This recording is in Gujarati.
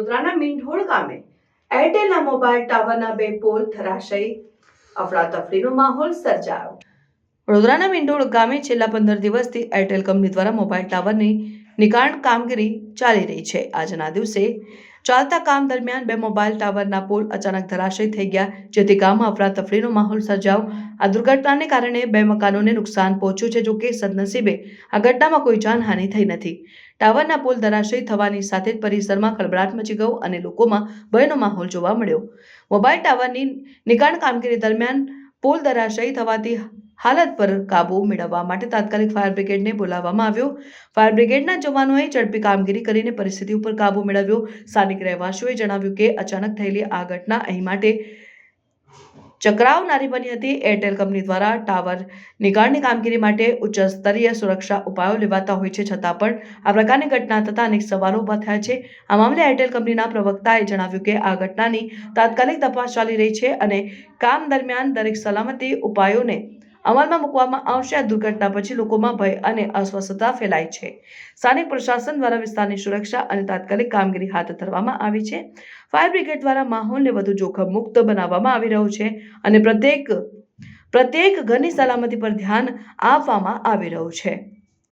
વડોદરાના મીંઢોળ ગામે એરટેલના મોબાઈલ ટાવરના બે પોલ ધરાશયી. અફડાતફડીનો માહોલ સર્જાયો. વડોદરાના મીંઢોળ ગામે છેલ્લા પંદર દિવસથી એરટેલ કંપની દ્વારા મોબાઈલ ટાવરની નિકાણ કામગીરી ચાલી રહી છે. આજના દિવસે ચાલતા કામ દરમિયાન બે મોબાઈલ ટાવરના પોલ અચાનક ધરાશય થઈ ગયા, જેથી ગામમાં અફરાતફરીનો માહોલ સર્જાયો. આ દુર્ઘટનાને કારણે બે મકાનોને નુકસાન પહોંચ્યું છે જોકે સદનસીબે આ ઘટનામાં કોઈ જાનહાનિ થઈ નથી. ટાવરના પોલ ધરાશયી થવાની સાથે જ પરિસરમાં ખળભળાટ મચી ગયો અને લોકોમાં ભયનો માહોલ જોવા મળ્યો. મોબાઈલ ટાવરની નિકાણ કામગીરી દરમિયાન પોલ ધરાશયી થવાથી હાલત પર કાબૂ મેળવવા માટે તાત્કાલિક ફાયર બ્રિગેડને બોલાવવામાં આવ્યો. ફાયર બ્રિગેડના જવાનોએ ઝડપી કામગીરી કરીને પરિસ્થિતિ ઉપર કાબૂ મેળવ્યો. સ્થાનિક રહેવાસીઓએ જણાવ્યું કે અચાનક થયેલી આ ઘટના અહીં માટે ચકરાવનારી બની હતી. એરટેલ કંપની દ્વારા ટાવર નિકાળની કામગીરી માટે ઉચ્ચ સ્તરીય સુરક્ષા ઉપાયો લેવાતા હોય છે. છતાં પણ આ પ્રકારની ઘટના થતાં અનેક સવાલો ઊભા થયા છે. આ મામલે એરટેલ કંપનીના પ્રવક્તાએ જણાવ્યું કે આ ઘટનાની તાત્કાલિક તપાસ ચાલી રહી છે અને કામ દરમિયાન દરેક સલામતી ઉપાયોને અમલમાં મૂકવામાં આવશે. આ દુર્ઘટના પછી લોકોમાં ભય અને અસ્વસ્થતા ફેલાય છે. સ્થાનિક પ્રશાસન દ્વારા વિસ્તારની સુરક્ષા અને તાત્કાલિક કામગીરી હાથ ધરવામાં આવી છે. ફાયર બ્રિગેડ દ્વારા માહોલને વધુ જોખમ મુક્ત બનાવવામાં આવી રહ્યો છે અને પ્રત્યેક પ્રત્યેક ઘરની સલામતી પર ધ્યાન આપવામાં આવી રહ્યું છે.